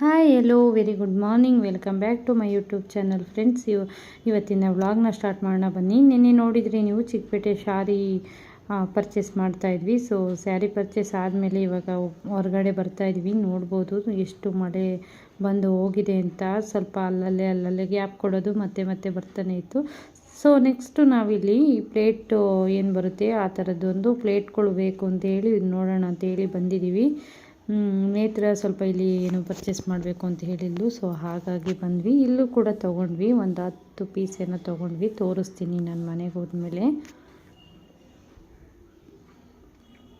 Hi hello very good morning welcome back to my YouTube channel friends ಇವ ಇವತ್ತಿನ ವ್ಲಾಗ್ನ start ಮಾಡೋಣ ಬನ್ನಿ. ನಿನ್ನೆ ನೋಡಿದ್ರಿ ನೀವು ಚಿಕ್ಕಪೇಟೆ ಶಾರಿ ಪರ್ಚೇಸ್ ಮಾಡ್ತಾ ಇದ್ವಿ. ಸೊ ಸ್ಯಾರಿ ಪರ್ಚೇಸ್ ಆದಮೇಲೆ ಇವಾಗ ಹೊರಗಡೆ ಬರ್ತಾ ಇದ್ವಿ. ನೋಡ್ಬೋದು ಎಷ್ಟು ಮಳೆ ಬಂದು ಹೋಗಿದೆ ಅಂತ. ಸ್ವಲ್ಪ ಅಲ್ಲಲ್ಲೇ ಅಲ್ಲಲ್ಲೇ ಗ್ಯಾಪ್ ಕೊಡೋದು ಮತ್ತೆ ಮತ್ತೆ ಬರ್ತಾನೆ ಇತ್ತು. ಸೊ ನೆಕ್ಸ್ಟು ನಾವಿಲ್ಲಿ ಈ ಪ್ಲೇಟ್ ಏನು ಬರುತ್ತೆ? ಆ ಥರದ್ದೊಂದು ಪ್ಲೇಟ್ಗಳು ಬೇಕು ಅಂತೇಳಿ ನೋಡೋಣ ಅಂತೇಳಿ ಬಂದಿದ್ದೀವಿ ನೇತ್ರ ಸ್ವಲ್ಪ ಇಲ್ಲಿ ಏನು ಪರ್ಚೇಸ್ ಮಾಡಬೇಕು ಅಂತ ಹೇಳಿದ್ಲು ಸೊ ಹಾಗಾಗಿ ಬಂದ್ವಿ. ಇಲ್ಲೂ ಕೂಡ ತೊಗೊಂಡ್ವಿ. ಒಂದು ಹತ್ತು ಪೀಸ್ ಏನೋ ತೊಗೊಂಡ್ವಿ. ತೋರಿಸ್ತೀನಿ ನಾನು ಮನೆಗೆ ಹೋದ್ಮೇಲೆ.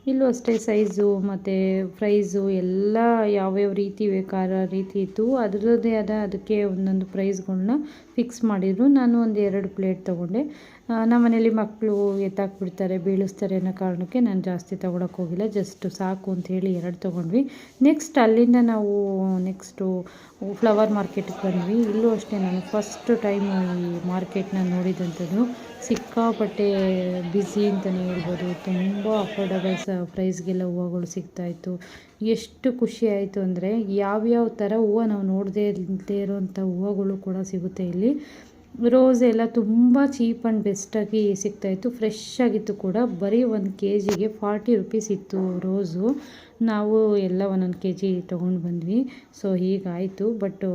ಇಲ್ಲೂ ಅಷ್ಟೇ ಸೈಜು ಮತ್ತು ಪ್ರೈಸು ಎಲ್ಲ ಯಾವ್ಯಾವ ರೀತಿ ಬೇಕಾದ ರೀತಿ ಇತ್ತು. ಅದರದ್ದೇ ಆದ ಅದಕ್ಕೆ ಒಂದೊಂದು ಪ್ರೈಸ್ಗಳನ್ನ ಫಿಕ್ಸ್ ಮಾಡಿದರು. ನಾನು ಒಂದು ಎರಡು ಪ್ಲೇಟ್ ತೊಗೊಂಡೆ. ನಮ್ಮ ಮನೇಲಿ ಮಕ್ಕಳು ಎತ್ತಾಕ್ಬಿಡ್ತಾರೆ ಬೀಳಿಸ್ತಾರೆ ಅನ್ನೋ ಕಾರಣಕ್ಕೆ ನಾನು ಜಾಸ್ತಿ ತೊಗೊಳಕ್ಕೆ ಹೋಗಿಲ್ಲ. ಜಸ್ಟ್ ಸಾಕು ಅಂತ ಹೇಳಿ ಎರಡು ತೊಗೊಂಡ್ವಿ. ನೆಕ್ಸ್ಟ್ ಅಲ್ಲಿಂದ ನಾವು ನೆಕ್ಸ್ಟು ಫ್ಲವರ್ ಮಾರ್ಕೆಟ್ಗೆ ಬಂದ್ವಿ. ಇಲ್ಲೂ ಅಷ್ಟೇ ನಾನು ಫಸ್ಟ್ ಟೈಮ್ ಈ ಮಾರ್ಕೆಟ್ನ ನೋಡಿದಂಥದ್ದು. ಸಿಕ್ಕಾಪಟ್ಟೆ ಬ್ಯುಸಿ ಅಂತಲೇ ಹೇಳ್ಬೋದು. ತುಂಬ ಅಫೋರ್ಡಬಲ್ ಸ ಪ್ರೈಸ್ಗೆಲ್ಲ ಹೂವುಗಳು ಸಿಗ್ತಾಯಿತ್ತು ಎಷ್ಟು ಖುಷಿ ಆಯಿತು ಅಂದರೆ, ಯಾವ್ಯಾವ ಥರ ಹೂವು ನಾವು ನೋಡದೇ ಇಲ್ಲದೇ ಇರೋವಂಥ ಹೂವುಗಳು ಕೂಡ ಸಿಗುತ್ತೆ ಇಲ್ಲಿ. ರೋಸ್ ಎಲ್ಲ ತುಂಬ ಚೀಪ್ ಆ್ಯಂಡ್ ಬೆಸ್ಟಾಗಿ ಸಿಗ್ತಾಯಿತ್ತು ಫ್ರೆಶ್ ಆಗಿತ್ತು ಕೂಡ. ಬರೀ ಒಂದು ಕೆ ಜಿಗೆ ಫಾರ್ಟಿ ರುಪೀಸ್ ಇತ್ತು ರೋಸು. ನಾವು ಎಲ್ಲ ಒಂದೊಂದು ಕೆ ಜಿ ತೊಗೊಂಡು ಬಂದ್ವಿ. ಸೊ ಹೀಗಾಯಿತು. ಬಟ್ಟು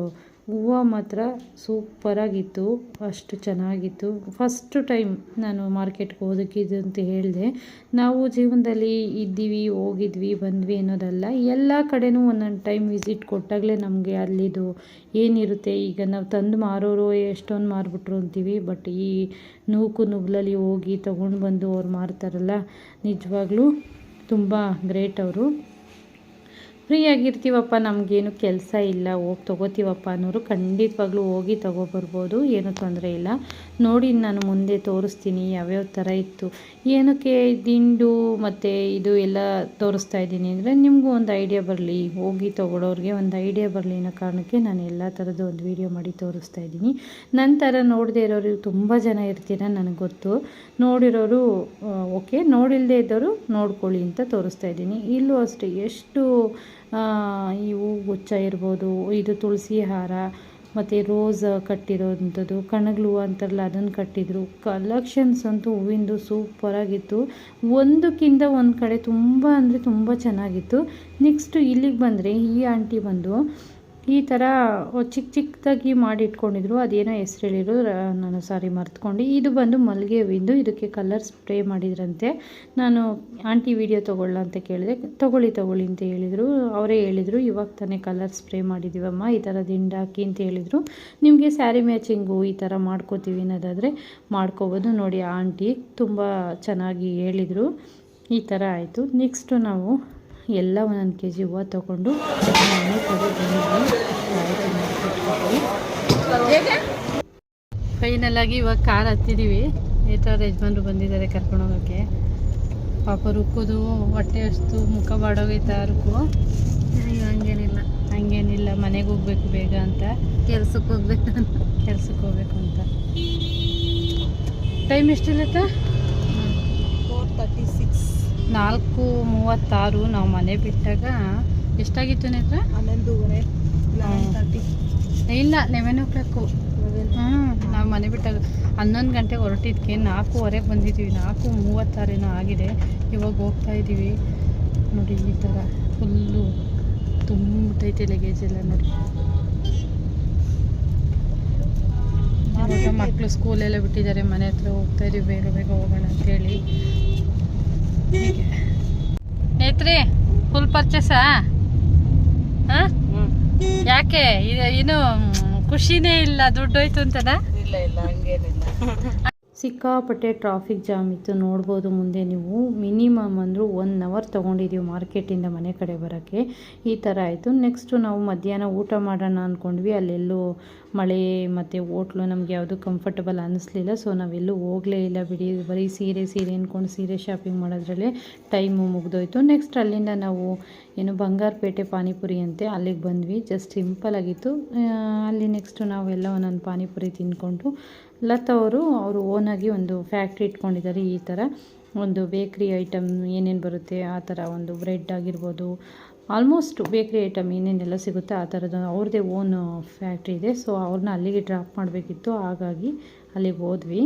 ಹೂವು ಮಾತ್ರ ಸೂಪರಾಗಿತ್ತು, ಅಷ್ಟು ಚೆನ್ನಾಗಿತ್ತು. ಫಸ್ಟ್ ಟೈಮ್ ನಾನು ಮಾರ್ಕೆಟ್ಗೆ ಹೋದಕ್ಕಿದ್ದು ಅಂತ ಹೇಳಿದೆ. ನಾವು ಜೀವನದಲ್ಲಿ ಇದ್ದೀವಿ, ಹೋಗಿದ್ವಿ, ಬಂದ್ವಿ ಅನ್ನೋದಲ್ಲ, ಎಲ್ಲ ಕಡೆನೂ ಒಂದೊಂದು ಟೈಮ್ ವಿಸಿಟ್ ಕೊಟ್ಟಾಗಲೇ ನಮಗೆ ಅಲ್ಲಿದು ಏನಿರುತ್ತೆ, ಈಗ ನಾವು ತಂದು ಮಾರೋರು ಎಷ್ಟೊಂದು ಮಾರಿಬಿಟ್ರು ಅಂತೀವಿ ಬಟ್ ಈ ನೂಕು ನುಗ್ಲಲ್ಲಿ ಹೋಗಿ ತೊಗೊಂಡು ಬಂದು ಅವ್ರು ಮಾರ್ತಾರಲ್ಲ, ನಿಜವಾಗ್ಲೂ ತುಂಬ ಗ್ರೇಟ್ ಅವರು. ಫ್ರೀಯಾಗಿರ್ತೀವಪ್ಪ, ನಮಗೇನು ಕೆಲಸ ಇಲ್ಲ, ಹೋಗಿ ತೊಗೋತೀವಪ್ಪ ಅನ್ನೋರು ಖಂಡಿತವಾಗ್ಲೂ ಹೋಗಿ ತೊಗೊಬರ್ಬೋದು, ಏನೂ ತೊಂದರೆ ಇಲ್ಲ. ನೋಡಿ, ನಾನು ಮುಂದೆ ತೋರಿಸ್ತೀನಿ, ಯಾವ್ಯಾವ ಥರ ಇತ್ತು. ಏನಕ್ಕೆ ದಿಂಡು ಮತ್ತು ಇದು ಎಲ್ಲ ತೋರಿಸ್ತಾ ಇದ್ದೀನಿ ಅಂದರೆ, ನಿಮಗೂ ಒಂದು ಐಡಿಯಾ ಬರಲಿ. ಹೋಗಿ ತೊಗೊಳೋರಿಗೆ ಒಂದು ಐಡಿಯಾ ಬರಲಿ ಅನ್ನೋ ಕಾರಣಕ್ಕೆ ನಾನು ಎಲ್ಲ ಥರದ್ದು ಒಂದು ವೀಡಿಯೋ ಮಾಡಿ ತೋರಿಸ್ತಾ ಇದ್ದೀನಿ. ನಂತರ ನೋಡದೇ ಇರೋರು ತುಂಬ ಜನ ಇರ್ತೀರ ನನಗೆ ಗೊತ್ತು. ನೋಡಿರೋರು ಓಕೆ ನೋಡಿಲ್ಲದೆ ಇದ್ದವರು ನೋಡ್ಕೊಳ್ಳಿ ಅಂತ ತೋರಿಸ್ತಾ ಇದ್ದೀನಿ. ಇಲ್ಲೂ ಅಷ್ಟೇ, ಎಷ್ಟು ಈ ಹೂ ಗುಚ್ಛ ಇರ್ಬೋದು, ಇದು ತುಳಸಿ ಹಾರ, ಮತ್ತು ರೋಸ್ ಕಟ್ಟಿರೋವಂಥದ್ದು ಕಣಗಲು ಹೂವು ಅಂತಾರಲ್ಲ ಅದನ್ನು ಕಟ್ಟಿದ್ರು. ಕಲೆಕ್ಷನ್ಸ್ ಅಂತೂ ಹೂವಿಂದು ಸೂಪರಾಗಿತ್ತು ಒಂದಕ್ಕಿಂತ ಒಂದು ಕಡೆ ತುಂಬ ಅಂದರೆ ತುಂಬ ಚೆನ್ನಾಗಿತ್ತು. ನೆಕ್ಸ್ಟು ಇಲ್ಲಿಗೆ ಬಂದರೆ ಈ ಆಂಟಿ ಬಂದು ಈ ಥರ ಚಿಕ್ಕ ಚಿಕ್ಕದಾಗಿ ಮಾಡಿ ಇಟ್ಕೊಂಡಿದ್ರು ಅದೇನೋ ಹೆಸ್ರು ಹೇಳಿದ್ರು ನಾನು ಸಾರಿ ಮರ್ತ್ಕೊಂಡು. ಇದು ಬಂದು ಮಲ್ಲಿಗೆ ಹೂವಿಂದು, ಇದಕ್ಕೆ ಕಲರ್ ಸ್ಪ್ರೇ ಮಾಡಿದ್ರಂತೆ. ನಾನು ಆಂಟಿ ವಿಡಿಯೋ ತೊಗೊಳ್ಳ ಅಂತ ಕೇಳಿದೆ. ತೊಗೊಳ್ಳಿ ತೊಗೊಳ್ಳಿ ಅಂತ ಹೇಳಿದರು. ಅವರೇ ಹೇಳಿದರು, ಇವಾಗ ತಾನೇ ಕಲರ್ ಸ್ಪ್ರೇ ಮಾಡಿದ್ದೀವಮ್ಮ ಈ ಥರ ದಿಂಡಾಕಿ ಅಂತ ಹೇಳಿದರು. ನಿಮಗೆ ಸ್ಯಾರಿ ಮ್ಯಾಚಿಂಗು ಈ ಥರ ಮಾಡ್ಕೋತೀವಿ ಅನ್ನೋದಾದರೆ ಮಾಡ್ಕೋಬೋದು ನೋಡಿ. ಆಂಟಿ ತುಂಬ ಚೆನ್ನಾಗಿ ಹೇಳಿದರು. ಈ ಥರ ಆಯಿತು. ನೆಕ್ಸ್ಟು ನಾವು ಎಲ್ಲ ಒಂದೊಂದು ಕೆ ಜಿ ಹೂವು ತೊಗೊಂಡು ಮನೆ ಕಡೆ ಫೈನಲಾಗಿ ಇವಾಗ ಕಾರ್ ಹತ್ತಿದ್ದೀವಿ ಈ ಥರ ಯಜಮಾನ್ರು ಬಂದಿದ್ದಾರೆ ಕರ್ಕೊಂಡು ಹೋಗೋಕ್ಕೆ ಪಾಪ ರುಕ್ಕೋದು ಹೊಟ್ಟೆ ಅಷ್ಟು ಮುಖ ಬಾಡೋಗೈತಾ ರುಕ್ಕು? ಹಂಗೇನಿಲ್ಲ. ಹಂಗೇನಿಲ್ಲ ಮನೆಗೆ ಹೋಗ್ಬೇಕು ಬೇಗ ಅಂತ. ಕೆಲ್ಸಕ್ಕೆ ಹೋಗ್ಬೇಕು ಕೆಲ್ಸಕ್ಕೆ ಹೋಗ್ಬೇಕು ಅಂತ. ಟೈಮ್ ಎಷ್ಟಿಲ್ಲತ್ತ? ನಾಲ್ಕು ಮೂವತ್ತಾರು ನಾವು ಮನೆ ಬಿಟ್ಟಾಗ ಎಷ್ಟಾಗಿತ್ತು ನೇತ್ರ? ಹನ್ನೊಂದುವರೆ ಇಲ್ಲ ಲೆವೆನ್ ಓ ಕ್ಲಾಕು ಹ್ಞೂ ನಾವು ಮನೆ ಬಿಟ್ಟಾಗ ಹನ್ನೊಂದು ಗಂಟೆಗೆ ಹೊರಟಿದ್ಕೆ ನಾಲ್ಕೂವರೆಗೆ ಬಂದಿದ್ದೀವಿ. ನಾಲ್ಕು ಮೂವತ್ತಾರೇನೋ ಆಗಿದೆ. ಇವಾಗ ಹೋಗ್ತಾ ಇದ್ದೀವಿ. ನೋಡಿ ಈ ಥರ ಫುಲ್ಲು ತುಂಬೈತೆ ಲಗೇಜ್ ಎಲ್ಲ ನೋಡಿ. ಮಕ್ಕಳು ಸ್ಕೂಲೆಲ್ಲ ಬಿಟ್ಟಿದ್ದಾರೆ. ಮನೆ ಹತ್ರ ಹೋಗ್ತಾ ಇದೀವಿ ಬೇಗ ಬೇಗ ಹೋಗೋಣ ಅಂತೇಳಿ. ನೇತ್ರಿ ಫುಲ್ ಪರ್ಚೇಸಾ ಹಾಂ? ಯಾಕೆ? ಏನು ಖುಷಿನೇ ಇಲ್ಲ ದುಡ್ಡು ಹೋಯ್ತು ಅಂತನಾ? ಇಲ್ಲ ಇಲ್ಲ ಹಂಗೇನಿಲ್ಲ. ಸಿಕ್ಕಾಪಟ್ಟೆ ಟ್ರಾಫಿಕ್ ಜಾಮ್ ಇತ್ತು ನೋಡ್ಬೋದು ಮುಂದೆ ನೀವು. ಮಿನಿಮಮ್ ಅಂದರೂ ಒನ್ ಅವರ್ ತೊಗೊಂಡಿದ್ದೀವಿ ಮಾರ್ಕೆಟಿಂದ ಮನೆ ಕಡೆ ಬರೋಕ್ಕೆ. ಈ ಥರ ಆಯಿತು. ನೆಕ್ಸ್ಟು ನಾವು ಮಧ್ಯಾಹ್ನ ಊಟ ಮಾಡೋಣ ಅಂದ್ಕೊಂಡ್ವಿ ಅಲ್ಲೆಲ್ಲೂ ಮಳೆ ಮತ್ತು ಹೋಟ್ಲು ನಮಗೆ ಯಾವುದು ಕಂಫರ್ಟಬಲ್ ಅನ್ನಿಸ್ಲಿಲ್ಲ ಸೊ ನಾವೆಲ್ಲೂ ಹೋಗಲೇ ಇಲ್ಲ ಬಿಡಿ. ಬರೀ ಸೀರೆ ಸೀರೆ ಅಂದ್ಕೊಂಡು ಸೀರೆ ಶಾಪಿಂಗ್ ಮಾಡೋದ್ರಲ್ಲೇ ಟೈಮು ಮುಗಿದೋಯ್ತು. ನೆಕ್ಸ್ಟ್ ಅಲ್ಲಿಂದ ನಾವು ಏನು ಬಂಗಾರಪೇಟೆ ಪಾನಿಪುರಿ ಅಂತೆ ಅಲ್ಲಿಗೆ ಬಂದ್ವಿ. ಜಸ್ಟ್ ಸಿಂಪಲ್ ಆಗಿತ್ತು. ಅಲ್ಲಿ ನೆಕ್ಸ್ಟು ನಾವೆಲ್ಲ ಒಂದೊಂದು ಪಾನಿಪುರಿ ತಿಂದ್ಕೊಂಡು ಲತಾ ಅವರು ಅವರು ಓನಾಗಿ ಒಂದು ಫ್ಯಾಕ್ಟ್ರಿ ಇಟ್ಕೊಂಡಿದ್ದಾರೆ ಈ ಥರ ಒಂದು ಬೇಕ್ರಿ ಐಟಮ್ ಏನೇನು ಬರುತ್ತೆ, ಆ ಥರ ಒಂದು ಬ್ರೆಡ್ ಆಗಿರ್ಬೋದು ಆಲ್ಮೋಸ್ಟ್ ಬೇಕ್ರಿ ಐಟಮ್ ಏನೇನೆಲ್ಲ ಸಿಗುತ್ತೆ ಆ ಥರದ ಅವ್ರದ್ದೇ ಓನ್ ಫ್ಯಾಕ್ಟ್ರಿ ಇದೆ. ಸೊ ಅವ್ರನ್ನ ಅಲ್ಲಿಗೆ ಡ್ರಾಪ್ ಮಾಡಬೇಕಿತ್ತು. ಹಾಗಾಗಿ ಅಲ್ಲಿಗೆ ಹೋದ್ವಿ.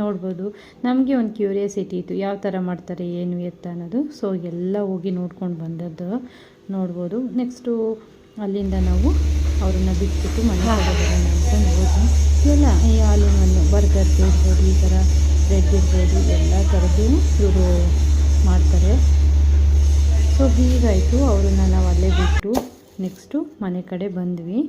ನೋಡ್ಬೋದು. ನಮಗೆ ಒಂದು ಕ್ಯೂರಿಯಾಸಿಟಿ ಇತ್ತು. ಯಾವ ಥರ ಮಾಡ್ತಾರೆ, ಏನು ಎತ್ತ ಅನ್ನೋದು. ಸೊ ಎಲ್ಲ ಹೋಗಿ ನೋಡ್ಕೊಂಡು ಬಂದದ್ದು. ನೋಡ್ಬೋದು. ನೆಕ್ಸ್ಟು ಅಲ್ಲಿಂದ ನಾವು ಅವ್ರನ್ನ ಬಿಟ್ಬಿಟ್ಟು ಮನೆ ಅಂದ್ಕೊಂಡು ಹೋದ್ವಿ ಎಲ್ಲ ಈ ಹಾಲಿನ ಒಂದು ಬರ್ಗರ್ ಇರ್ಬೋದು, ಈ ಥರ ಬ್ರೆಡ್ ಇರ್ಬೋದು, ಎಲ್ಲ ಥರದ್ದು ಇವರು ಮಾಡ್ತಾರೆ. ಸೊ ಹೀಗಾಯಿತು. ಅವ್ರನ್ನ ನಾವು ಅಲ್ಲೇ ಬಿಟ್ಟು ನೆಕ್ಸ್ಟು ಮನೆ ಕಡೆ ಬಂದ್ವಿ.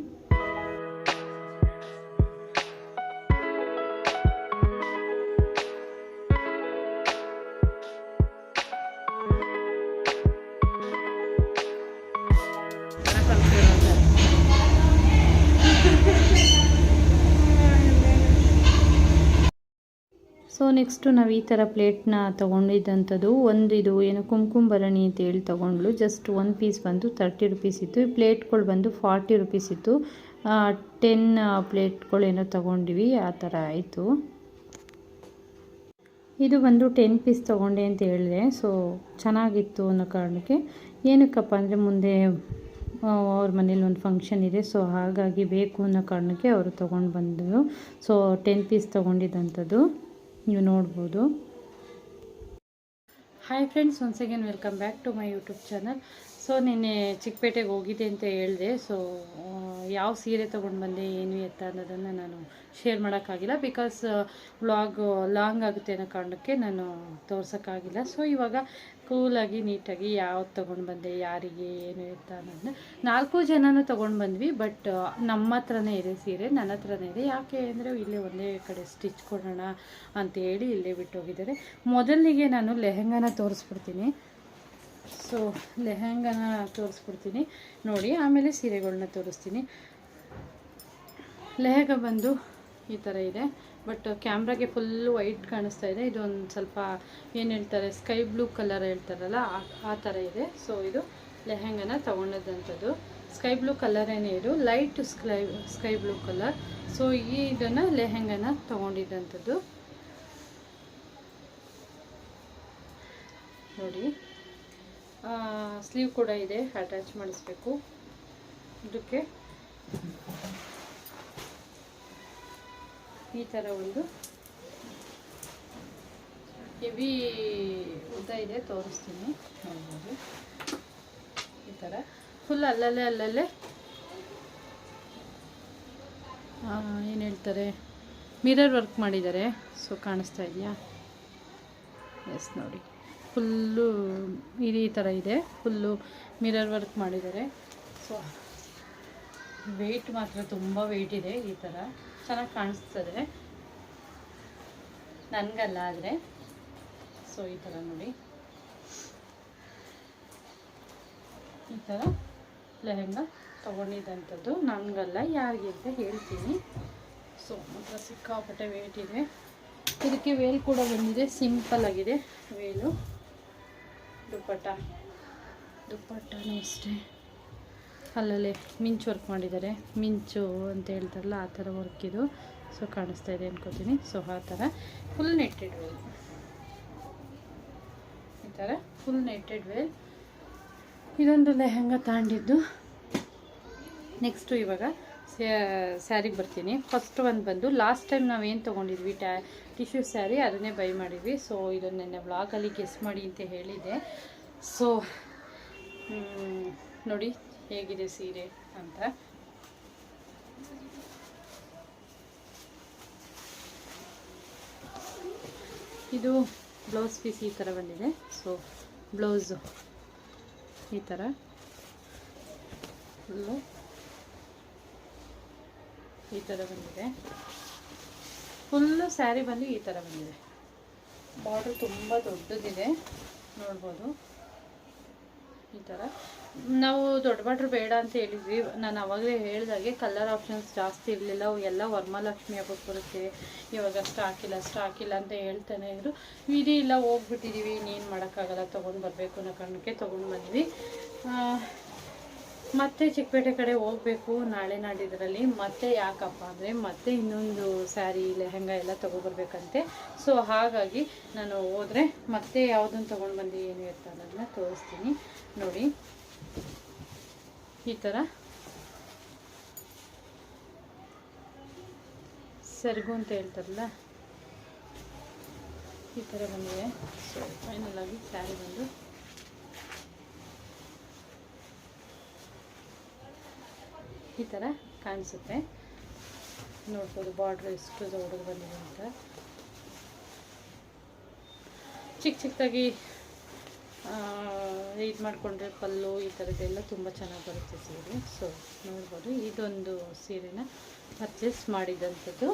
ಸೊ ನೆಕ್ಸ್ಟು ನಾವು ಈ ಥರ ಪ್ಲೇಟ್ನ ತೊಗೊಂಡಿದ್ದಂಥದ್ದು, ಒಂದು ಇದು ಏನು ಕುಂಕುಮ ಭರಣಿ ಅಂತ ಹೇಳಿ ತೊಗೊಂಡ್ಲು ಜಸ್ಟ್ ಒಂದು ಪೀಸ್ ಬಂದು ತರ್ಟಿ ರುಪೀಸ್ ಇತ್ತು. ಈ ಪ್ಲೇಟ್ಗಳು ಬಂದು ಫಾರ್ಟಿ ರುಪೀಸ್ ಇತ್ತು. ಟೆನ್ ಪ್ಲೇಟ್ಗಳೇನೋ ತೊಗೊಂಡಿವಿ. ಆ ಥರ ಆಯಿತು. ಇದು ಬಂದು ಟೆನ್ ಪೀಸ್ ತೊಗೊಂಡೆ ಅಂತ ಹೇಳಿದೆ. ಸೊ, ಚೆನ್ನಾಗಿತ್ತು ಅನ್ನೋ ಕಾರಣಕ್ಕೆ. ಏನಕ್ಕಪ್ಪ ಅಂದರೆ ಮುಂದೆ ಅವ್ರ ಮನೇಲಿ ಒಂದು ಫಂಕ್ಷನ್ ಇದೆ. ಸೊ, ಹಾಗಾಗಿ ಬೇಕು ಅನ್ನೋ ಕಾರಣಕ್ಕೆ ಅವರು ತೊಗೊಂಡು ಬಂದರು. ಸೊ, ಟೆನ್ ಪೀಸ್ ತೊಗೊಂಡಿದ್ದಂಥದ್ದು. ನೀವು ನೋಡ್ಬೋದು. Hi friends once again welcome back to my YouTube channel so ನಿನ್ನೆ ಚಿಕ್ಕಪೇಟೆಗೆ ಹೋಗಿದ್ದೆ ಅಂತ ಹೇಳಿದೆ. ಸೊ ಯಾವ ಸೀರೆ ತೊಗೊಂಡು ಬಂದೆ ಏನು ಎತ್ತ ಅನ್ನೋದನ್ನು ನಾನು ಶೇರ್ ಮಾಡೋಕ್ಕಾಗಿಲ್ಲ. ಬಿಕಾಸ್ ವ್ಲಾಗ್ ಲಾಂಗ್ ಆಗುತ್ತೆ ಅನ್ನೋ ಕಾರಣಕ್ಕೆ ನಾನು ತೋರ್ಸೋಕ್ಕಾಗಿಲ್ಲ. ಸೊ ಇವಾಗ ಕೂಲಾಗಿ ನೀಟಾಗಿ ಯಾವ್ದು ತೊಗೊಂಡು ಬಂದೆ, ಯಾರಿಗೆ, ಏನು ಎತ್ತ ಅನ್ನೋದನ್ನ ನಾಲ್ಕು ಜನನೂ ತೊಗೊಂಡು ಬಂದ್ವಿ ಬಟ್ ನಮ್ಮ ಹತ್ರನೇ ಇದೆ ಸೀರೆ, ನನ್ನ ಹತ್ರನೇ ಇದೆ. ಯಾಕೆ ಅಂದರೆ ಇಲ್ಲೇ ಒಂದೇ ಕಡೆ ಸ್ಟಿಚ್ ಕೊಡೋಣ ಅಂತ ಹೇಳಿ ಇಲ್ಲೇ ಬಿಟ್ಟು ಹೋಗಿದ್ದಾರೆ ಮೊದಲಿಗೆ ನಾನು ಲೆಹೆಂಗಾನ ತೋರಿಸ್ಬಿಡ್ತೀನಿ. ಸೊ ಲೆಹೆಂಗಾನ ತೋರಿಸ್ಬಿಡ್ತೀನಿ. ನೋಡಿ, ಆಮೇಲೆ ಸೀರೆಗಳನ್ನ ತೋರಿಸ್ತೀನಿ. ಲೆಹೆಂಗ ಬಂದು ಈ ಥರ ಇದೆ. ಬಟ್ ಕ್ಯಾಮ್ರಾಗೆ ಫುಲ್ಲು ವೈಟ್ ಕಾಣಿಸ್ತಾ ಇದೆ. ಇದೊಂದು ಸ್ವಲ್ಪ ಏನು ಹೇಳ್ತಾರೆ, ಸ್ಕೈ ಬ್ಲೂ ಕಲರ್ ಹೇಳ್ತಾರಲ್ಲ, ಆ- ಥರ ಇದೆ. ಸೊ ಇದು ಲೆಹೆಂಗಾನ ತೊಗೊಂಡದಂಥದ್ದು. ಸ್ಕೈ ಬ್ಲೂ ಕಲರೇನೇ ಇದು? Light sky sky blue colour. So ಈ ಇದನ್ನು ಲೆಹೆಂಗಾನ ತೊಗೊಂಡಿದ್ದಂಥದ್ದು ನೋಡಿ. ಸ್ಲೀವ್ ಕೂಡ ಇದೆ. ಅಟ್ಯಾಚ್ ಮಾಡಿಸ್ಬೇಕು. ಇದಕ್ಕೆ ಈ ಥರ ಒಂದು ಹೆವಿ ಉದ್ದ ಇದೆ, ತೋರಿಸ್ತೀನಿ. ನೋಡ್ಬೋದು. ಈ ಥರ ಫುಲ್ ಅಲ್ಲಲ್ಲೇ ಅಲ್ಲಲ್ಲೇ. ಏನು ಹೇಳ್ತಾರೆ? ಮಿರರ್ ವರ್ಕ್ ಮಾಡಿದ್ದಾರೆ. ಸೊ ಕಾಣಿಸ್ತಾ ಇದೆಯಾ? ಎಸ್ ನೋಡಿ. ಫುಲ್ಲು ಈ ಥರ ಇದೆ. ಫುಲ್ಲು ಮಿರರ್ ವರ್ಕ್ ಮಾಡಿದ್ದಾರೆ. ಸೊ ವೆಯ್ಟ್ ಮಾತ್ರ ತುಂಬ ವೆಯ್ಟ್ ಇದೆ ಈ ಥರ ಚೆನ್ನಾಗಿ ಕಾಣಿಸ್ತದೆ. ನನಗಲ್ಲ ಆದರೆ. ಸೊ ಈ ಥರ ನೋಡಿ. ಈ ಥರ ಲೆಹೆಂಗ ತೊಗೊಂಡಿದ್ದಂಥದ್ದು. ನನಗಲ್ಲ, ಯಾರಿಗೆ ಅಂತ ಹೇಳ್ತೀನಿ. ಸೊ ಮಾತ್ರ ಸಿಕ್ಕಾಪಟ್ಟೆ ವೇಟ್ ಇದೆ. ಇದಕ್ಕೆ ವೇಲ್ ಕೂಡ ಬಂದಿದೆ. ಸಿಂಪಲ್ ಆಗಿದೆ. ವೇಲು ದುಪ್ಪಟ್ಟ. ದುಪ್ಪಟ್ಟನೂ ಅಷ್ಟೇ. ಅಲ್ಲಲ್ಲೇ ಮಿಂಚು ವರ್ಕ್ ಮಾಡಿದ್ದಾರೆ. ಮಿಂಚು ಅಂತ ಹೇಳ್ತಾರಲ್ಲ, ಆ ಥರ ವರ್ಕ್ ಇದು. ಸೊ ಕಾಣಿಸ್ತಾ ಇದೆ ಅನ್ಕೋತೀನಿ. ಸೊ ಆ ಥರ. ಫುಲ್ ನೆಟ್ಟೆಡ್ ವೇಲ್ ಈ ಥರ ಫುಲ್ ನೆಟ್ಟೆಡ್ ವೇಲ್ ಇದೊಂದು ಲೆಹಂಗ ತಾಂಡಿದ್ದು ನೆಕ್ಸ್ಟು ಇವಾಗ ಸ್ಯಾರಿಗೆ ಬರ್ತೀನಿ. ಫಸ್ಟ್ ಒಂದು ಬಂದು ಲಾಸ್ಟ್ ಟೈಮ್ ನಾವೇನು ತೊಗೊಂಡಿದ್ವಿ ಟ್ಯಾ ಟಿಶ್ಯೂ ಸ್ಯಾರಿ, ಅದನ್ನೇ ಬೈ ಮಾಡಿದ್ವಿ. ಸೊ ಇದನ್ನು ನೆನ್ನೆ ಬ್ಲಾಗಲ್ಲಿ ಗೆಸ್ ಮಾಡಿ ಅಂತ ಹೇಳಿದೆ ಸೊ ನೋಡಿ. ಹೇಗಿದೆ ಸೀರೆ ಅಂತ. ಇದು ಬ್ಲೌಸ್ ಪೀಸ್ ಈ ಥರ ಬಂದಿದೆ. ಸೊ ಬ್ಲೌಸು ಈ ಥರ ಫುಲ್ಲು ಈ ಥರ ಬಂದಿದೆ. ಫುಲ್ಲು ಸ್ಯಾರಿ ಬಂದು ಈ ಥರ ಬಂದಿದೆ. ಬಾರ್ಡ್ರ್ ತುಂಬ ದೊಡ್ಡದಿದೆ. ನೋಡ್ಬೋದು. ಈ ಥರ ನಾವು ದೊಡ್ಡ ಬಾಟ್ರು ಬೇಡ ಅಂತ ಹೇಳಿದ್ವಿ. ನಾನು ಅವಾಗಲೇ ಹೇಳಿದಾಗೆ ಕಲರ್ ಆಪ್ಷನ್ಸ್ ಜಾಸ್ತಿ ಇರಲಿಲ್ಲ. ಎಲ್ಲ ವರಮಹಾಲಕ್ಷ್ಮಿ ಹಬ್ಬಕ್ಕೆ ಬರುತ್ತೆ. ಇವಾಗ ಸ್ಟಾಕ್ ಇಲ್ಲ ಸ್ಟಾಕ್ ಇಲ್ಲ ಅಂತ ಹೇಳ್ತಾನೆ ಇದ್ರು. ವಿಧಿ ಇಲ್ಲ ಹೋಗ್ಬಿಟ್ಟಿದ್ದೀವಿ ಇನ್ನೇನು ಮಾಡೋಕ್ಕಾಗಲ್ಲ. ತೊಗೊಂಡು ಬರಬೇಕು ಅನ್ನೋ ಕಾರಣಕ್ಕೆ ತೊಗೊಂಡು ಬಂದ್ವಿ. ಮತ್ತೆ ಚಿಕ್ಕಪೇಟೆ ಕಡೆ ಹೋಗಬೇಕು ನಾಳೆ ನಾಡಿದ್ರಲ್ಲಿ. ಮತ್ತೆ ಯಾಕಪ್ಪ ಅಂದರೆ ಮತ್ತೆ ಇನ್ನೊಂದು ಸ್ಯಾರಿ ಲೆಹೆಂಗಾ ಎಲ್ಲ ತೊಗೊಬರ್ಬೇಕಂತೆ. ಸೊ ಹಾಗಾಗಿ ನಾನು ಹೋದರೆ ಮತ್ತೆ ಯಾವುದನ್ನು ತೊಗೊಂಡು ಬಂದು ಏನು ಇರ್ತ ಅನ್ನೋದನ್ನ ತೋರಿಸ್ತೀನಿ. ನೋಡಿ. ಈ ಥರ ಸೆರಗು ಅಂತ ಹೇಳ್ತಾರಲ್ಲ, ಈ ಥರ ಬಂದಿದೆ. ಸೊ ಫೈನಲ್ ಆಗಿ ಸ್ಯಾರಿ ಬಂದು. ಈ ಥರ ಕಾಣಿಸುತ್ತೆ. ನೋಡ್ಬೋದು ಬಾರ್ಡ್ರ್ ಎಷ್ಟು ದೊಡ್ಡದು ಬಂದಿದೆ ಅಂತ. ಚಿಕ್ಕ ಚಿಕ್ಕದಾಗಿ ಇದು ಮಾಡಿಕೊಂಡ್ರೆ ಪಲ್ಲು ಈ ಥರದ್ದೆಲ್ಲ ತುಂಬ ಚೆನ್ನಾಗಿ ಬರುತ್ತೆ ಸೀರೆ. ಸೊ ನೋಡ್ಬೋದು. ಇದೊಂದು ಸೀರೆನ ಪರ್ಚೇಸ್ ಮಾಡಿದಂಥದ್ದು.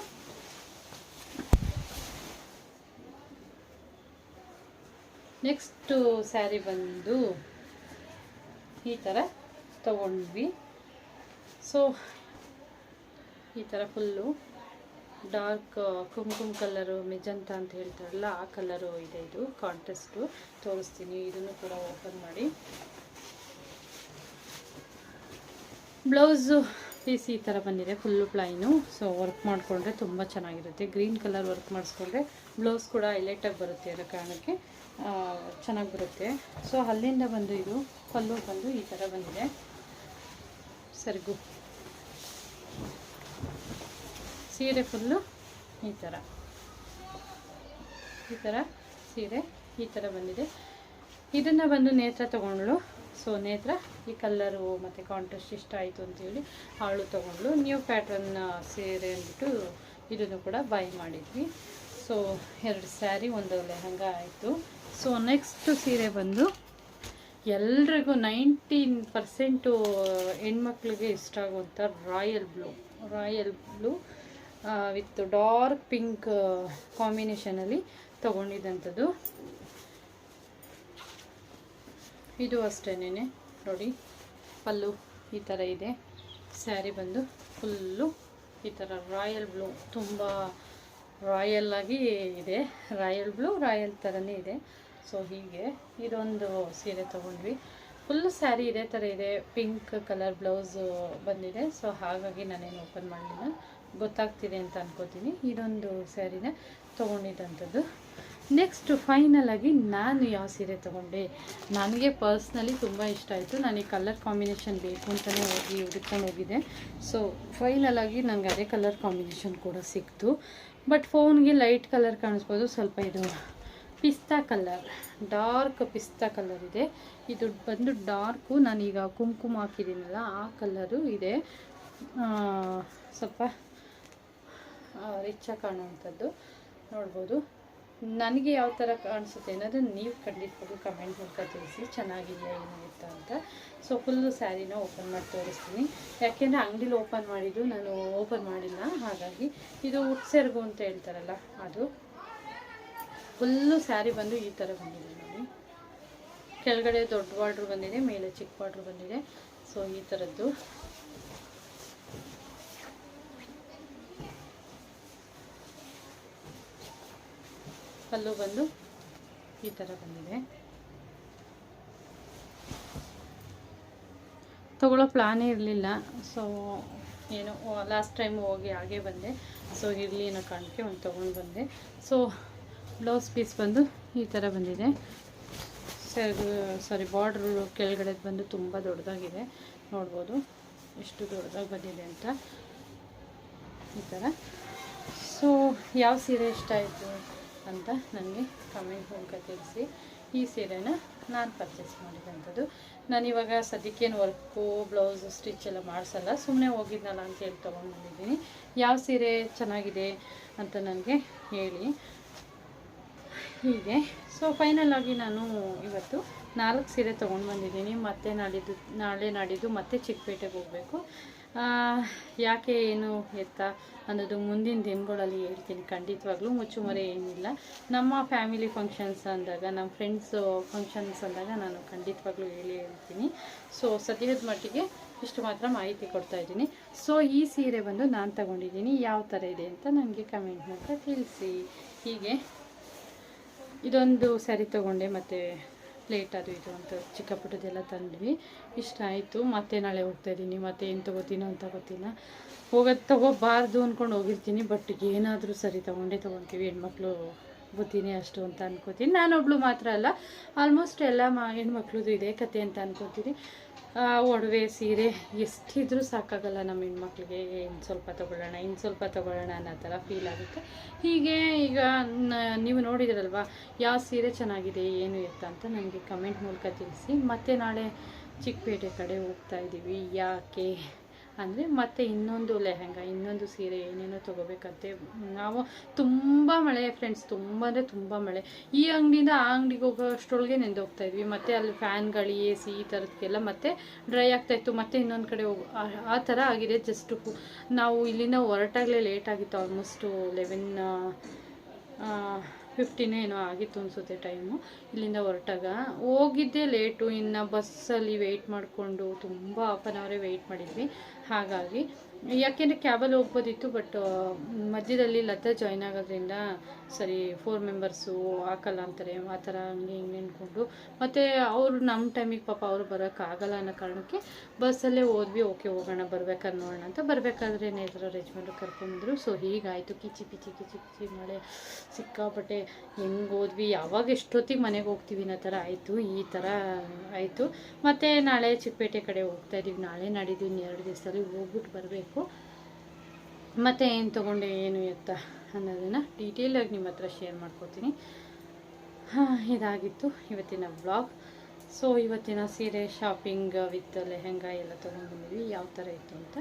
ನೆಕ್ಸ್ಟು ಸ್ಯಾರಿ ಬಂದು ಈ ಥರ ತಗೊಂಡ್ವಿ. ಸೊ ಈ ಥರ full dark kumkum colour magenta ಅಂತ ಹೇಳ್ತಾರಲ್ಲ, ಆ ಕಲರು ಇದೆ ಇದು, ಕಾಂಟ್ರಾಸ್ಟು. ತೋರಿಸ್ತೀನಿ, ಇದನ್ನು ಕೂಡ ಓಪನ್ ಮಾಡಿ. ಬ್ಲೌಸು ಪೀಸ್ ಈ ಥರ ಬಂದಿದೆ ಫುಲ್ಲು ಪ್ಲೈನು. ಸೊ ವರ್ಕ್ ಮಾಡಿಕೊಂಡ್ರೆ ತುಂಬ ಚೆನ್ನಾಗಿರುತ್ತೆ. ಗ್ರೀನ್ ಕಲರ್ ವರ್ಕ್ ಮಾಡಿಸ್ಕೊಂಡ್ರೆ ಬ್ಲೌಸ್ ಕೂಡ ಹೈಲೈಟಾಗಿ ಬರುತ್ತೆ ಅನ್ನೋ ಕಾರಣಕ್ಕೆ ಚೆನ್ನಾಗಿ ಬರುತ್ತೆ. ಸೊ ಅಲ್ಲಿಂದ ಬಂದು ಇದು ಪಲ್ಲು ಬಂದು ಈ ಥರ ಬಂದಿದೆ. ಸೆರಗು. ಸೀರೆ ಫುಲ್ಲು ಈ ಥರ. ಈ ಥರ ಸೀರೆ ಈ ಥರ ಬಂದಿದೆ. ಇದನ್ನು ಬಂದು ನೇತ್ರ ತೊಗೊಂಡ್ಳು. ಸೊ ನೇತ್ರ, ಈ ಕಲ್ಲರು ಮತ್ತು ಕಾಂಟ್ರಾಸ್ಟ್ ಇಷ್ಟ ಆಯಿತು ಅಂತೇಳಿ ಅವಳು ತೊಗೊಂಡ್ಳು. ನ್ಯೂ ಪ್ಯಾಟ್ರನ್ನ ಸೀರೆ ಅಂದ್ಬಿಟ್ಟು ಇದನ್ನು ಕೂಡ ಬೈ ಮಾಡಿದ್ವಿ. ಸೊ ಎರಡು ಸ್ಯಾರಿ ಒಂದು ಲೆಹಂಗ ಆಯಿತು. ಸೊ ನೆಕ್ಸ್ಟ್ ಸೀರೆ ಬಂದು ಎಲ್ರಿಗೂ ನೈಂಟೀನ್ ಪರ್ಸೆಂಟು ಹೆಣ್ಮಕ್ಳಿಗೆ ಇಷ್ಟ ಆಗುವಂಥ royal blue royal blue with dark pink ಕಾಂಬಿನೇಷನಲ್ಲಿ ತಗೊಂಡಿದ್ದಂಥದ್ದು. ಇದು ಅಷ್ಟೇನೆ ನೋಡಿ. ಪಲ್ಲು ಈ ಥರ ಇದೆ. ಸ್ಯಾರಿ ಬಂದು ಫುಲ್ಲು ಈ ಥರ ರಾಯಲ್ ಬ್ಲೂ, ತುಂಬ ರಾಯಲ್ ಆಗಿ ಇದೆ. ರಾಯಲ್ ಬ್ಲೂ, ರಾಯಲ್ ಥರನೇ ಇದೆ. ಸೊ ಹೀಗೆ ಇದೊಂದು ಸೀರೆ ತೊಗೊಂಡ್ವಿ. ಫುಲ್ಲು ಸ್ಯಾರಿ ಇದೇ ಥರ ಇದೆ. ಪಿಂಕ್ ಕಲರ್ ಬ್ಲೌಸು ಬಂದಿದೆ. ಸೊ ಹಾಗಾಗಿ ನಾನೇನು ಓಪನ್ ಮಾಡಲಿಲ್ಲ. ಗೊತ್ತಾಗ್ತಿದೆ ಅಂತ ಅನ್ಕೋತೀನಿ. ಇದೊಂದು ಸ್ಯಾರಿನ ತೊಗೊಂಡಿದ್ದಂಥದ್ದು. ನೆಕ್ಸ್ಟ್ ಫೈನಲಾಗಿ ನಾನು ಯಾವ ಸೀರೆ ತೊಗೊಂಡೆ? ನನಗೆ ಪರ್ಸ್ನಲಿ ತುಂಬ ಇಷ್ಟ ಆಯಿತು. ನಾನು ಈ ಕಲರ್ ಕಾಂಬಿನೇಷನ್ ಬೇಕು ಅಂತಲೇ ಹೋಗಿ ಹುಡುಕೊಂಡು ಹೋಗಿದ್ದೆ. ಸೊ ಫೈನಲಾಗಿ ನನಗೆ ಅದೇ ಕಲರ್ ಕಾಂಬಿನೇಷನ್ ಕೂಡ ಸಿಕ್ತು. ಬಟ್ ಫೋನ್ಗೆ ಲೈಟ್ ಕಲರ್ ಕಾಣಿಸ್ಬೋದು, ಸ್ವಲ್ಪ ಇದು ಪಿಸ್ತಾ ಕಲರ್ ಡಾರ್ಕ್ ಪಿಸ್ತಾ ಕಲರ್ ಇದೆ. ಇದು ಬಂದು ಡಾರ್ಕು ನಾನೀಗ ಕುಂಕುಮ ಹಾಕಿದ್ದೀನಲ್ಲ, ಆ ಕಲ್ಲರು ಇದೆ. ಸ್ವಲ್ಪ ರಿಚ್ಚಾಗಿ ಕಾಣುವಂಥದ್ದು. ನೋಡ್ಬೋದು. ನನಗೆ ಯಾವ ಥರ ಕಾಣಿಸುತ್ತೆ ಅನ್ನೋದು ನೀವು ಖಂಡಿತವಾಗ್ಲೂ ಕಮೆಂಟ್ ಮೂಲಕ ತಿಳಿಸಿ ಚೆನ್ನಾಗಿದೆಯಾ ಇತ್ತ ಅಂತ. ಸೊ ಫುಲ್ಲು ಸ್ಯಾರಿನ ಓಪನ್ ಮಾಡಿ ತೋರಿಸ್ತೀನಿ. ಯಾಕೆಂದರೆ ಅಂಗಡಿಲಿ ಓಪನ್ ಮಾಡಿದ್ದು ನಾನು ಓಪನ್ ಮಾಡಿಲ್ಲ. ಹಾಗಾಗಿ ಇದು ಉಟ್ಸೆರ್ಗು ಅಂತ ಹೇಳ್ತಾರಲ್ಲ, ಅದು. ಫುಲ್ಲು ಸ್ಯಾರಿ ಬಂದು ಈ ಥರ ಬಂದಿದೆ ನೋಡಿ. ಕೆಳಗಡೆ ದೊಡ್ಡ ಬಾರ್ಡ್ರ್ ಬಂದಿದೆ, ಮೇಲೆ ಚಿಕ್ಕ ಬಾರ್ಡ್ರ್ ಬಂದಿದೆ. ಸೊ ಈ ಥರದ್ದು. ಪಲ್ಲು ಬಂದು ಈ ಥರ ಬಂದಿದೆ. ತಗೊಳ್ಳೋ ಪ್ಲಾನೇ ಇರಲಿಲ್ಲ. ಸೊ ಏನು ಲಾಸ್ಟ್ ಟೈಮ್ ಹೋಗಿ ಹಾಗೆ ಬಂದೆ. ಸೊ ಇರಲಿ ಅನ್ನೋ ಕಾರಣಕ್ಕೆ ಒಂದು ತೊಗೊಂಡು ಬಂದೆ. ಸೊ ಬ್ಲೌಸ್ ಪೀಸ್ ಬಂದು ಈ ಥರ ಬಂದಿದೆ. ಸಾರಿ ಬಾರ್ಡ್ರು ಕೆಳಗಡೆ ಬಂದು ತುಂಬ ದೊಡ್ಡದಾಗಿದೆ. ನೋಡ್ಬೋದು ಎಷ್ಟು ದೊಡ್ಡದಾಗಿ ಬಂದಿದೆ ಅಂತ. ಈ ಥರ ಸೊ ಯಾವ ಸೀರೆ ಇಷ್ಟ ಆಯಿತು? ಅಂತ ನನಗೆ ಕಮೆಂಟ್ ಮೂಲಕ ತಿಳಿಸಿ ಈ ಸೀರೆನ ನಾನು ಪರ್ಚೇಸ್ ಮಾಡಿದಂಥದ್ದು ನಾನು ಇವಾಗ ಸದ್ಯಕ್ಕೇನು ವರ್ಕು ಬ್ಲೌಸ್ ಸ್ಟಿಚ್ ಎಲ್ಲ ಮಾಡಿಸಲ್ಲ. ಸುಮ್ಮನೆ ಹೋಗಿದ್ನಲ್ಲ ಅಂತೇಳಿ ತೊಗೊಂಡು ಬಂದಿದ್ದೀನಿ. ಯಾವ ಸೀರೆ ಚೆನ್ನಾಗಿದೆ ಅಂತ ನನಗೆ ಹೇಳಿ. ಹೀಗೆ. ಸೊ ಫೈನಲ್ ನಾನು ಇವತ್ತು ನಾಲ್ಕು ಸೀರೆ ತೊಗೊಂಡು ಬಂದಿದ್ದೀನಿ. ಮತ್ತೆ ನಾಡಿದ್ದು ನಾಳೆ ನಾಡಿದ್ದು ಮತ್ತೆ ಚಿಕ್ಕಪೇಟೆಗೆ ಹೋಗಬೇಕು. ಯಾಕೆ ಏನು ಎತ್ತ? ಅನ್ನೋದು ಮುಂದಿನ ದಿನಗಳಲ್ಲಿ ಹೇಳ್ತೀನಿ. ಖಂಡಿತವಾಗ್ಲೂ ಮುಚ್ಚುಮರೆ ಏನಿಲ್ಲ. ನಮ್ಮ ಫ್ಯಾಮಿಲಿ ಫಂಕ್ಷನ್ಸ್ ಅಂದಾಗ, ನಮ್ಮ ಫ್ರೆಂಡ್ಸು ಫಂಕ್ಷನ್ಸ್ ಅಂದಾಗ ನಾನು ಖಂಡಿತವಾಗ್ಲೂ ಹೇಳಿ ಹೇಳ್ತೀನಿ. ಸೊ ಸದ್ಯದ ಮಟ್ಟಿಗೆ ಇಷ್ಟು ಮಾತ್ರ ಮಾಹಿತಿ ಕೊಡ್ತಾ ಇದ್ದೀನಿ. ಸೊ ಈ ಸೀರೆ ಬಂದು ನಾನು ತಗೊಂಡಿದ್ದೀನಿ. ಯಾವ ಥರ ಇದೆ ಅಂತ ನನಗೆ ಕಮೆಂಟ್ ಮಾಡ್ತಾ ತಿಳಿಸಿ. ಹೀಗೆ. ಇದೊಂದು ಸ್ಯಾರಿ ತಗೊಂಡೆ ಮತ್ತು ಪ್ಲೇಟ್ ಅದು ಇದು ಅಂತ ಚಿಕ್ಕ ಪುಟ್ಟದೆಲ್ಲ ತಂದ್ವಿ. ಇಷ್ಟ ಆಯಿತು. ಮತ್ತೆ ನಾಳೆ ಹೋಗ್ತಾ ಇದ್ದೀನಿ. ಮತ್ತೆ ಏನು ತೊಗೋತೀನೋ ಅಂತ ಗೊತ್ತಿಲ್ಲ. ಹೋಗೋದು ತೊಗೋಬಾರ್ದು ಅಂದ್ಕೊಂಡು ಹೋಗಿರ್ತೀನಿ. ಬಟ್ ಏನಾದರೂ ಸರಿ ತೊಗೊಂಡೇ ತೊಗೊತೀವಿ. ಹೆಣ್ಮಕ್ಳು ಬುದ್ಧಿನೇ ಅಷ್ಟು ಅಂತ ಅನ್ಕೋತೀನಿ. ನಾನೊಬ್ಳು ಮಾತ್ರ ಅಲ್ಲ. ಆಲ್ಮೋಸ್ಟ್ ಎಲ್ಲ ಮಾ, ಹೆಣ್ಮಕ್ಳದ್ದು ಇದೆ ಕತೆ ಅಂತ ಅನ್ಕೋತೀನಿ. ಒಡವೆ ಸೀರೆ ಎಷ್ಟಿದ್ರೂ ಸಾಕಾಗಲ್ಲ ನಮ್ಮ ಹೆಣ್ಮಕ್ಳಿಗೆ. ಇನ್ನು ಸ್ವಲ್ಪ ತೊಗೊಳ್ಳೋಣ ಇನ್ನು ಸ್ವಲ್ಪ ತೊಗೊಳ್ಳೋಣ ಅನ್ನೋ ಥರ ಫೀಲ್ ಆಗುತ್ತೆ. ಹೀಗೆ ಈಗ ನೀವು ನೋಡಿದ್ರಲ್ವ, ಯಾವ ಸೀರೆ ಚೆನ್ನಾಗಿದೆ, ಏನು ಎತ್ತ ಅಂತ ನನಗೆ ಕಮೆಂಟ್ ಮೂಲಕ ತಿಳಿಸಿ. ಮತ್ತೆ ನಾಳೆ ಚಿಕ್ಕಪೇಟೆ ಕಡೆ ಹೋಗ್ತಾ ಇದ್ದೀವಿ. ಯಾಕೆ? ಅಂದರೆ ಮತ್ತೆ ಇನ್ನೊಂದು ಲೆಹಂಗ, ಇನ್ನೊಂದು ಸೀರೆ ಏನೇನೋ ತೊಗೋಬೇಕಂತೆ. ನಾವು ತುಂಬ ಮಳೆ ಫ್ರೆಂಡ್ಸ್ ತುಂಬ ಅಂದರೆ ತುಂಬ ಮಳೆ. ಈ ಅಂಗಡಿಯಿಂದ ಆ ಅಂಗಡಿಗೆ ಹೋಗೋ ಅಷ್ಟರೊಳಗೆ ನೆಂದೋಗ್ತಾ ಇದ್ವಿ. ಮತ್ತು ಅಲ್ಲಿ ಫ್ಯಾನ್ಗಳು ಎ ಸಿ ಈ ಥರದಕ್ಕೆಲ್ಲ ಮತ್ತೆ ಡ್ರೈ ಆಗ್ತಾಯಿತ್ತು ಮತ್ತೆ ಇನ್ನೊಂದು ಕಡೆ ಹೋಗಿ, ಆ- ಥರ ಆಗಿದೆ. ಜಸ್ಟ್ ನಾವು ಇಲ್ಲಿಂದ ಹೊರಟಾಗಲೇ ಲೇಟ್ ಆಗಿತ್ತು. ಆಲ್ಮೋಸ್ಟು ಲೆವೆನ್ ಫಿಫ್ಟಿನ್ ಏನೋ ಆಗಿತ್ತು ಅನಿಸುತ್ತೆ ಟೈಮು ಇಲ್ಲಿಂದ ಹೊರಟಾಗ ಹೋಗಿದ್ದೆ ಲೇಟು ಇನ್ನು ಬಸ್ಸಲ್ಲಿ ವೆಯ್ಟ್ ಮಾಡಿಕೊಂಡು ತುಂಬ ಹಾಫ್ ಆನ್ ಅವರೇ ವೆಯ್ಟ್ ಮಾಡಿದ್ವಿ. ಹಾಗಾಗಿ ಯಾಕೆಂದರೆ ಕ್ಯಾಬಲ್ಲಿ ಹೋಗ್ಬೋದಿತ್ತು ಬಟ್ ಮಧ್ಯದಲ್ಲಿ ಲತಾ ಜಾಯ್ನ್ ಆಗೋದ್ರಿಂದ ಸರಿ ಫೋರ್ ಮೆಂಬರ್ಸು ಹಾಕಲ್ಲ ಅಂತಾರೆ, ಆ ಥರ ಹಂಗೆ ಹಿಂಗೆ ಅಂದ್ಕೊಂಡು ಮತ್ತು ಅವರು ನಮ್ಮ ಟೈಮಿಗೆ ಪಾಪ ಅವರು ಬರೋಕ್ಕಾಗಲ್ಲ ಅನ್ನೋ ಕಾರಣಕ್ಕೆ ಬಸ್ಸಲ್ಲೇ ಹೋದ್ವಿ ಓಕೆ ಹೋಗೋಣ, ಬರ್ಬೇಕಾದ್ರೆ ನೋಡೋಣ ಅಂತ ಬರಬೇಕಾದ್ರೆ ನೇತ್ರ ಯಜಮಾನ್ರು ಕರ್ಕೊಂಡ್ರು. ಸೊ ಹೀಗಾಯಿತು, ಕಿಚಿ ಕಿಚಿ ಕಿಚಿ ಪಿಚಿ ಮಳೆ ಸಿಕ್ಕಾಪಟ್ಟೆ. ಹೆಂಗೆ ಹೋದ್ವಿ, ಯಾವಾಗ ಎಷ್ಟೊತ್ತಿಗೆ ಮನೆಗೆ ಹೋಗ್ತೀವಿ ಅನ್ನೋ ಥರ ಆಯಿತು, ಈ ಥರ ಆಯಿತು. ಮತ್ತು ನಾಳೆ ಚಿಕ್ಕಪೇಟೆ ಕಡೆ ಹೋಗ್ತಾ ಇದ್ದೀವಿ ನಾಳೆ ನಾಡಿದ್ದು ಎರಡು ದಿವಸದಲ್ಲಿ ಹೋಗ್ಬಿಟ್ಟು ಬರಬೇಕು. ಮತ್ತು ಏನು ತೊಗೊಂಡೆ, ಏನು ಎತ್ತ ಅನ್ನೋದನ್ನು ಡೀಟೇಲಾಗಿ ನಿಮ್ಮ ಹತ್ರ ಶೇರ್ ಮಾಡ್ಕೋತೀನಿ. ಹಾಂ, ಇದಾಗಿತ್ತು ಇವತ್ತಿನ ವ್ಲಾಗ್ ಸೊ ಇವತ್ತಿನ ಸೀರೆ ಶಾಪಿಂಗ್ ವಿತ್ ಲೆಹೆಂಗಾ ಎಲ್ಲ ತೊಗೊಂಡ್ಬಂದಿದ್ವಿ. ಯಾವ ಥರ ಇತ್ತು ಅಂತ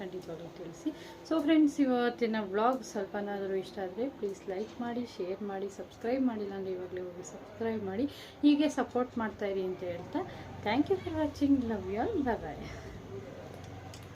ಖಂಡಿತವಾಗ್ಲೂ ತಿಳಿಸಿ. ಸೊ ಫ್ರೆಂಡ್ಸ್ ಇವತ್ತಿನ ವ್ಲಾಗ್ ಸ್ವಲ್ಪನಾದರೂ ಇಷ್ಟ ಆದರೆ ಪ್ಲೀಸ್ ಲೈಕ್ ಮಾಡಿ ಶೇರ್ ಮಾಡಿ ಸಬ್ಸ್ಕ್ರೈಬ್ ಮಾಡಿಲ್ಲ ಅಂದರೆ ಇವಾಗಲೇ ಹೋಗಿ ಸಬ್ಸ್ಕ್ರೈಬ್ ಮಾಡಿ. ಹೀಗೆ ಸಪೋರ್ಟ್ ಮಾಡ್ತಾಯಿರಿ ಅಂತ ಹೇಳ್ತಾ. Thank you for watching love you all bye